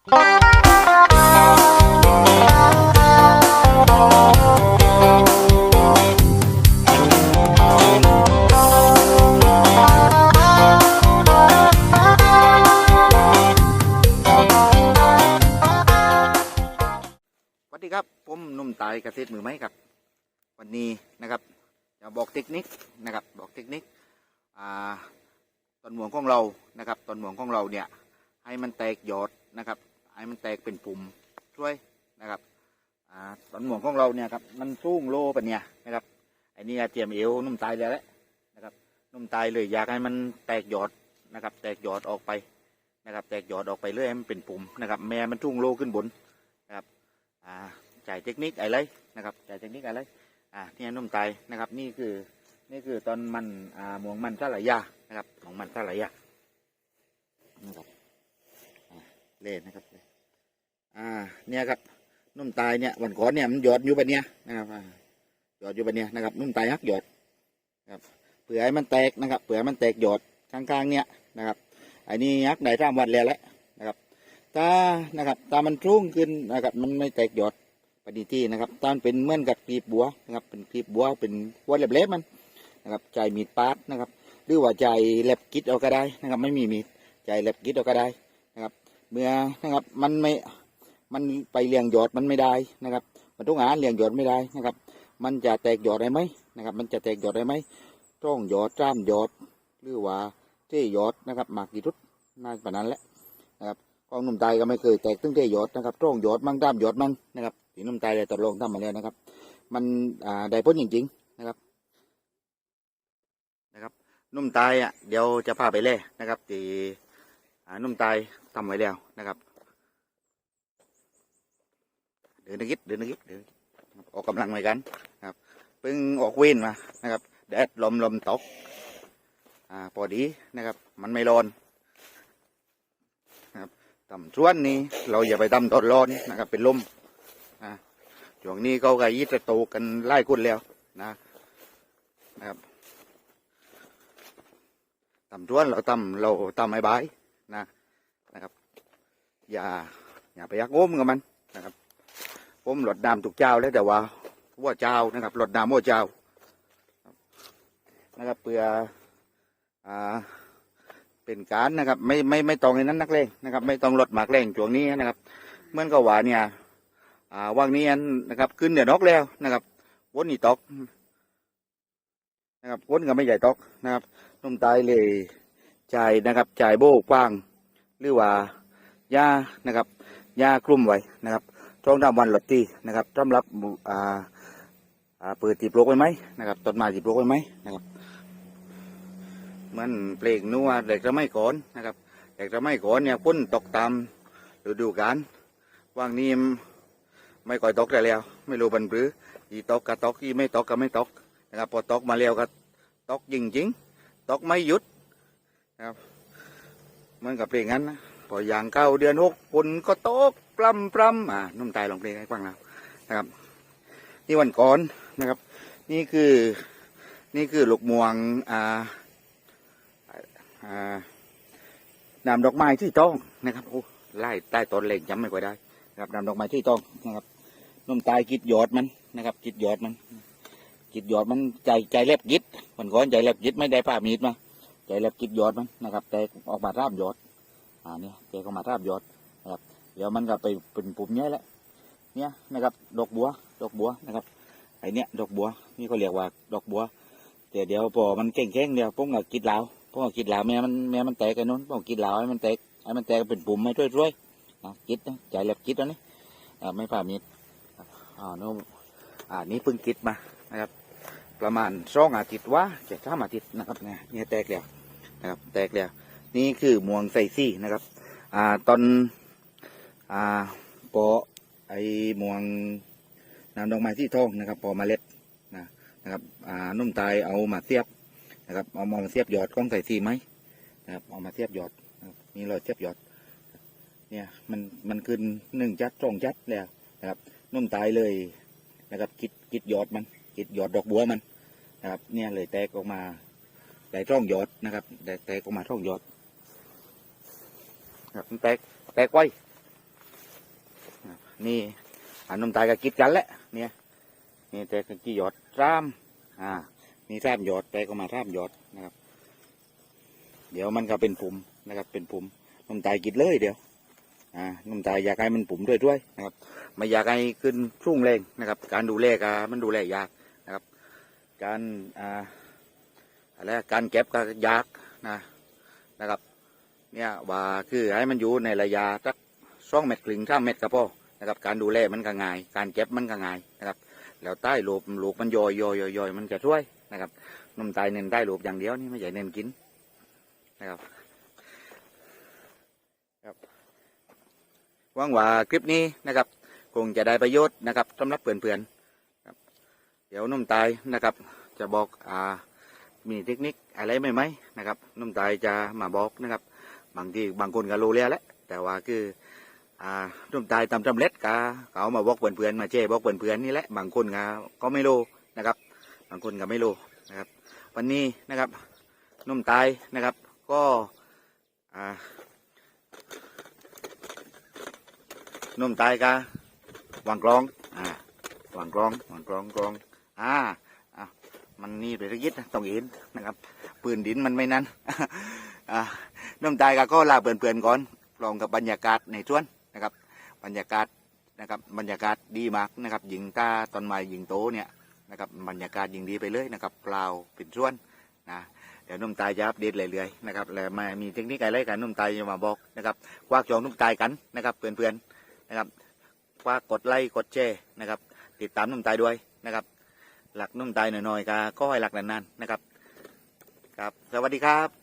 สวัสดีครับ ผมหนุ่มตายเกษตรมือไม้ครับ วันนี้นะครับจะบอกเทคนิคนะครับบอกเทคนิคอ่าต้นหมวงของเรานะครับต้นหมวงของเราเนี่ยให้มันแตกยอดนะครับ ให้มันแตกเป็นปุ่มช่วยนะครับอ่าต้นหมวงของเราเนี่ยครับมันสูงโลปะเนี่ยนะครับไอ้นี่เตรียมเอวนุ่มตายแล้วแหละนะครับนุ่มตายเลยอยากให้มันแตกหยอดนะครับ แตกหยอดออกไปนะครับ แตกหยอดออกไปเรื่อยให้มันเป็นปุ่มนะครับ แม่มันทุ่งโลขึ้นบนนะครับอ่าจ่ายเทคนิคอะไรนะครับจ่ายเทคนิคอะไรอ่าเนี่ยนุ่มไตนะครับ นี่คือนี่คือตอนมันอ่าหมวงมันสลายยานะครับหมวงมันสลายยานะครับ เล่นนะครับ อ่า เนี่ยครับนุ่มตายเนี่ยวันก่อนเนี่ยมันหยอดอยู่แบบเนี้ยนะครับหยอดอยู่แบบเนี้ยนะครับ นุ่มตายฮักหยอดครับเผื่อให้มันแตกนะครับเผื่อมันแตกหยอดข้างๆเนี่ยนะครับไอ้นี่ฮักได้สามวันแล้วแหละนะครับถ้านะครับถ้ามันรุ่งขึ้นนะครับ มันไม่แตกหยอดปฏิที่นะครับตอนเป็นเหมือนกับกลีบบัวนะครับ เป็นกลีบบัวเป็นบัวเล็บๆมันนะครับใจมีดปาดนะครับ หรือว่าใจเล็บกิดเอาก็ได้นะครับ ไม่มีมีดใจเล็บกิดเอาก็ได้ เมื่อนะครับ มันไม่มันไปเลี้ยงหยอดมันไม่ได้นะครับ มันต้องหาเลี้ยงหยอดไม่ได้นะครับ มันจะแตกหยอดได้ไหมนะครับ มันจะแตกหยอดได้ไหมต้องหยอดจ้ามหยอดหรือว่าเท่หยอดนะครับหมากกี่ทุดน่าจะนั้นแหละนะครับกองนุ่มตายก็ไม่เคยแตกตึ้งเท่หยอดนะครับต้องหยอดมั่งด้ามหยอดมั่งนะครับสีน้ำตาลเลยตกลงทำมาแล้วนะครับ มันอ่าได้ผลจริงๆนะครับนะครับ นุ่มตายอะเดี๋ยวจะพาไปเล่นะครับที่ นุ่มตายทำไว้แล้วนะครับ เดินนักิดเดินนักิดเดินออกกำลังเหมือนกันนะครับเพิ่งออกเว้นมานะครับแดดลมลมตกอ่าพอดีนะครับ มันไม่ร้อนนะครับต่ำช่วนนี้เราอย่าไปต่ำตอนร้อนนะครับ เป็นลมช่วงนี้เขาก็ยิดจะโตกันไล่คนแล้วนะนะครับต่ำทวนเราต่ำเราต่ำไอ้บาย นะนะครับ อย่าอย่าไปยักโอมกับมันนะครับ ผมหลดน้ำถูกเจ้าแล้วแต่ว่าวัวเจ้านะครับหลดน้ำวัวเจ้านะครับเพื่ออ่าเป็นการนะครับ ไม่ไม่ไม่ต้องในนั้นนักเลงนะครับ ไม่ต้องหลดหมากเลงช่วงนี้นะครับเมื่อนกับว่าเนี่ยอ่าว่างนี้นะครับขึ้นเดี๋ยวนกแล้วนะครับวนนี่ตกนะครับวนก็ไม่ใหญ่ตกนะครับนุ่มตายเลย จ่ายนะครับจ่ายโบกว้าง หรือว่าหญ้านะครับหญ้ากลุ่มไว้นะครับช่องดำวันหลดตีนะครับสำหรับอ่าอ่าเปิดตีปลกไว้ไหมนะครับต้นไม้ตีปลกไว้ไหมนะครับเหมันเพลงนัวเด็กจะไม่ก่อนนะครับเด็กจะไม่ก่อนเนี่ยพ้นตกตามฤดูกาลว่างนี้ไม่ก่อยตกได้แล้ว ไม่รู้บันปรืออีตกก็ตกอีไม่ตกก็ไม่ตกนะครับพอตกมาแล้วก็ตกจริงจริงตกไม่หยุด นะครับเหมันกับเพลงนั้นนะพออย่างเก้าเดือนหกฝนก็ตกปล้ำปล้ำอ่านุ่มตายลองเพลงให้ฟังแล้วนะครับ นี่วันก่อนนะครับ นี่คือนี่คือลูกม่วงอ่าอ่าน้ำดอกไม้ที่ต้องนะครับโอ้ไล่ใต้ต้นเล็กจำไม่ค่อยได้นะครับนำดอกไม้ที่ต้องนะครับนุ่มตายกิดหยอดมันนะครับกิดหยอดมันกิดหยอดมันใจใจแลบยิดมันก้อนใจแลบยิดไม่ได้ผ้ามีดมา ใจแลบกิดยอดมันนะครับแต่ออกมาราบยอดอ่าเนี่ยแกก็มาราบยอดนะครับเดี๋ยวมันก็ไปเป็นปุ่มเนี้ยแหละเนี่ยนะครับดอกบัวดอกบัวนะครับไอเนี้ยดอกบัวนี่เขาเรียกว่าดอกบัวแต่เดี๋ยวพอมันเก่งแข้งเดี๋ยวพวกก็กิดเหลาพวกก็กิดเหลาแม่มันแม่มันแตกกันนู้นพวกกิดเหลาให้มันแตกให้มันแตกเป็นปุ่มให้ช่วยๆนะกิดนะใจแลบกิดแล้วนี่ไม่ผ่ามีดอ่าโน้มอ่านี่เพิ่งกิดมานะครับประมาณสองอาทิตย์ว่าจะสามอาทิตย์นะครับเนี่ยเนี่ยแตกแล้ว นะครับ แตกแล้ว นี่คือม่วงใส่ซี่นะครับ อ่าตอนอ่าปอไอม่วงน้ำดอกไม้ที่ทองนะครับปอเมล็ดนะนะครับอ่านุ่มตายเอามาเสียบนะครับเอามาเสียบหยอดกล้องใส่ซี่ไหมนะครับเอามาเสียบหยอดนะครับนี่รอยเสียบหยอด เนี่ยมันมันขึ้นหนึ่งจัดสองจัดแล้วนะครับนุ่มตายเลยนะครับกิดกิดหยอดมันกิดหยอดดอกบัวมันนะครับเนี่ยเลยแตกออกมา ได้ร่องหยอดนะครับได้แตกออกมาร่องหยอดครับมันแตกแตกไว้นี่อันนมตายก็กิดกันแหละเนี่ยนี่แตกกี่หยอดร่ามอ่านี่ร่ามหยอดแต่ก็มาร่ามหยอดนะครับ เดี๋ยวมันก็เป็นปุ่มนะครับ เป็นปุ่มนมตายกิดเลยเดี๋ยวอ่านมตายอยากให้มันปุ่มด้วยด้วยนะครับไม่อยากให้ขึ้นชุ่งแรงนะครับ การดูแลก็มันดูแลยากนะครับ การอ่า อะไรการเก็บก็ยากนะนะครับเนี่ยว่าคือให้มันอยู่ในระยะสักสองเมตรครึ่งสามเมตรก็พอนะครับการดูแลมันก็ง่าย การเก็บมันก็ง่ายนะครับแล้วใต้หลูกลูกมันย่อยย่อยย่อยมันจะช่วยนะครับนมตายเน้นใต้หลูกอย่างเดียวนี่ไม่ใช่เน้นกินนะครับครับหวังว่าคลิปนี้นะครับ คงจะได้ประโยชน์นะครับสำหรับเพื่อนๆครับเดี๋ยวนุ่มตายนะครับ จะบอกอ่า มีเทคนิคอะไรไหมไหมนะครับนุ่มตายจะมาบอกนะครับ บางทีบางคนก็รู้แล้วแหละแต่ว่าคืออ่านุ่มตายตามจำเร็จก็เขามาบอกเพื่อนๆมาเจ้บอกเพื่อนๆนี่แหละ บางคนก็ก็ไม่รู้นะครับ บางคนก็ไม่รู้นะครับ วันนี้นะครับนุ่มตายนะครับ ก็อ่านุ่มตายก็วางกลองอ่าวางกลองวางกลองกลองอ่า มันนี่ไปตะยิดนะต้องเห็นนะครับ ปืนดินมันไม่นั้นอ่าน้ำตายก็ก็ลาเปื่อนๆก่อนลองกับบรรยากาศในสวนนะครับ บรรยากาศนะครับบรรยากาศดีมากนะครับยิงตาตอนใหม่ยิงโตเนี่ยนะครับบรรยากาศยิงดีไปเลยนะครับเปล่าเป็นสวนนะเดี๋ยวนุ่มตายจะอัปเดตเรื่อยๆนะครับแล้วมามีเทคนิคอะไรกันนุ่มตายจะมาบอกนะครับควักจองนุ่มตายกันนะครับเพื่อนๆนะครับฝากกดไลค์กดแชร์นะครับ ติดตามนุ่มตายด้วยนะครับ หลักนุ่มตายหน่อยๆก็ก็ให้หลักนานๆนะครับ ครับ สวัสดีครับ